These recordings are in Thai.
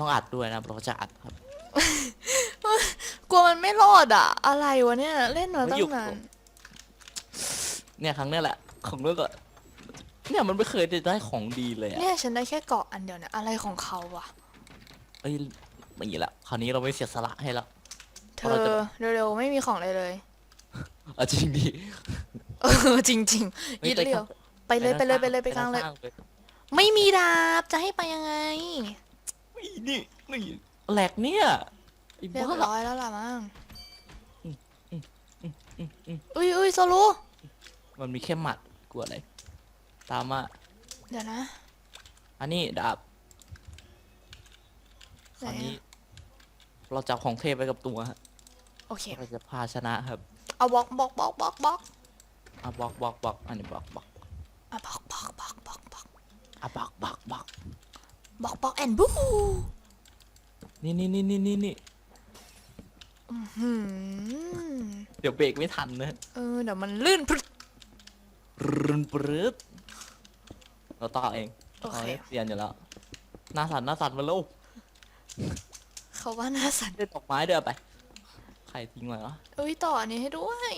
ต้องอัดด้วยนะเราจะอัดครับ กลัวมันไม่รอดอะ อะไรวะเนี่ย เล่นมาตั้ไม่อยู่งนานเนี่ยครั้งเนี้ยแหละ ของเรื่องก็เนี่ยมันไม่เคยได้ของดีเลยอะเนี่ยฉันได้แค่เกาะอันเดียวเนี่ยอะไรของเขาวะเอ้ยไม่อย่างนี้ละคราวนี้เราไม่เสียสละให้แล้ว เธเราอจะ เร็วๆไม่มีของเลยเลยเอาจริงดิเออจริงๆยิดเดียวไปเลยไปเลยไปเลยไปกลางเลยด้นข้ ไม่มีดาบจะให้ไปยังไงไม่นี่นี่แหลกเนี่ยไอ้เรียบบ้าร้อยแล้วล่ะมั้งอืมอืมอืมอืมอุ้ยอุ้ยโซลูมันมีแค่หมัดกลัวอะไร ตามมาเดี๋ยวนะอันนี้ดาบไหนอันอะนี้เราจับของเทพไว้กับตัวฮะโอเค เราจะพาชนะครับเอาบล็อกบล็อกบล็อกบล็อกบล็อกอะบล็อกบล็อกบล็อกอันนี้บล็อกบล็อกอะบล็อกบล็อกบล็อกบล็อกบล็อก อะบล็อกบล็อกบล็อกบล็อกบล็อกแอนบูนี่นี่นี่นี่นี่นี่หืมเดี๋ยวเบรกไม่ทันนะเออเดี๋ยวมันลื่นพรึดปรึนปรึดเราต่อเองโอเคราเรียนอยู่แล้วหน้าสั่นหน้าสั่นมาลูกเขาว่าน่าสั่นได้ดอกไม้เด้อไป ใครทิ้งไว้เหรออุ้ยต่ออันนี้ให้ด้วย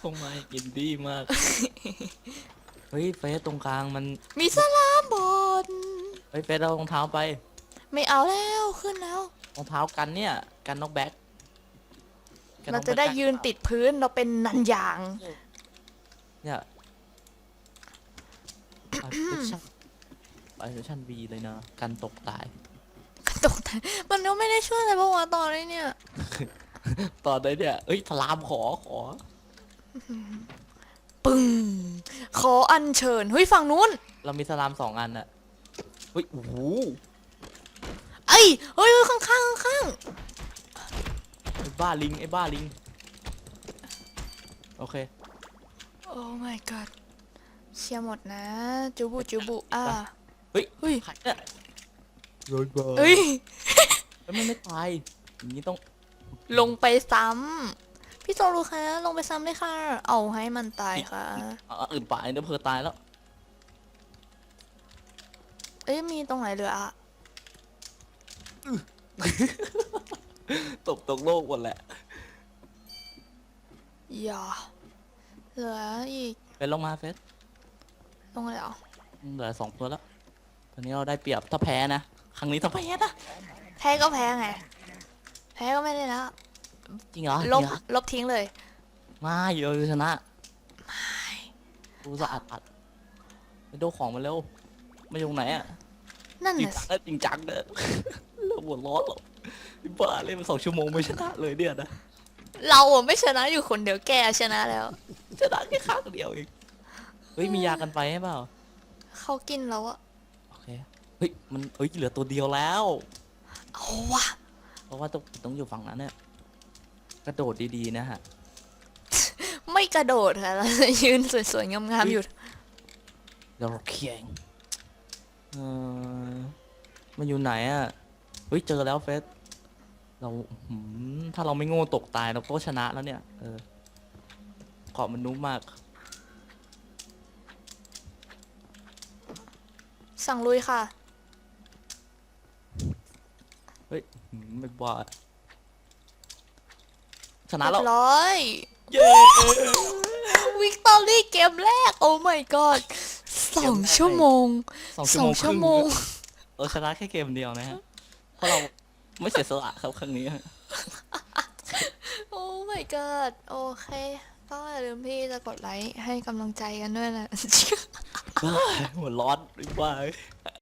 ทงมาอินดี้มาก เฮ้ยเฟสตรงกลางมันมีสลามบนเฮ้ยเฟสเอารองเท้าไปไม่เอาแล้วขึ้นแล้ว รองเท้ากันเนี่ย กันนอกแบ็คกันเราอกจะได้แบ็คยืนติดพื้นเราเป็นนันยาง เนี่ยไปชั่นไปชั่นบีเลยนะกันตกตายกระตกแต่มันก็ไม่ได้ช่วยอะไรบ้างวะตอนนี้เนี่ย ตอนนี้เนี่ยเอ้ยสลามขอขอ ปึ้งขออัญเชิญเฮ้ยฝั่งนู้น เรามีสลามสองอันอะเฮ้ยโอ้โหเอ้ยเฮ้ยเฮ้ยข้างข้างข้างข้างไอ้บ้าลิงไอ้บ้าลิง โอเค โอ้ my god เชียร์หมดนะ จูบุจูบุอ่าเฮ้ยเฮ้ยใครเนี่ยโรยบอเอ้ย แล้วมันไม่ตายอย่างนี้ต้องลงไปซ้ำ พี่โซลูคะลงไปซ้ำเลยค่ะ เอาให้มันตายค่ะ เอาเอาอื่นป่าเดี๋ยวเพอตายแล้ว เอ้ยมีตรงไหนเหลืออะตกตกโลกหมดแหละ อย่าเหลืออีกเป็นลงมาเฟสตรงไหนอะเหลือสองตัวแล้ว ตอนนี้เราได้เปรียบถ้าแพ้นะ ครั้งนี้ถ้าแพ้นะ แพ้ก็แพ้ไง แพ้ก็ไม่ได้แล้ว จริงเหรอลบจริงเหรอลบทิ้งเลย ไม่เราจะชนะกูสะอาดอัดไปดูของมาเร็วมาอยู่ไหนอะนั่นจริงน่ะจังนะจริงจังเนอะเราหัวร้อนหรอกบ้าเล่นมาสองชั่วโมงไม่ชนะเลยเนี่ยนะเราอะไม่ชนะอยู่คนเดียวแกชนะแล้ว ชนะแค่ครั้งเดียวเองเฮ้ยมียากันไปให้เปล่าเขากินแล้วอะโอเคเฮ้ยมันเฮ้ยเหลือตัวเดียวแล้ว เอาวะเพราะว่าต้องต้องอยู่ฝั่งนั้นเนี่ย กระโดดดีๆนะฮะ ไม่กระโดดค่ะเราจะยืนสวยๆงามๆอยู่เดี๋ยวเราเคียงเออมันอยู่ไหนอะเฮ้ย เจอแล้วเฟส เราหืมถ้าเราไม่โง่ตกตายเราก็ชนะแล้วเนี่ย เออเกาะมันนุ่มมาก สั่งลุยค่ะหืมไม่บ้า ชนะเรีแล้วยบร้อยเย้วิกตอรี่เกมแรก โอ้ my god สองชั่วโมงสองสชั่วอโมงงคชั่รึ่วงโมงเราชนะแค่เกมเดียวนะฮะ เพราะเราไม่เสียสละครับครั้งนี้ โอ้ my god โอเค ก็อย่าลืมพี่จะกดไลค์ให้กำลังใจกันด้วยนะหัวร้อนบ้า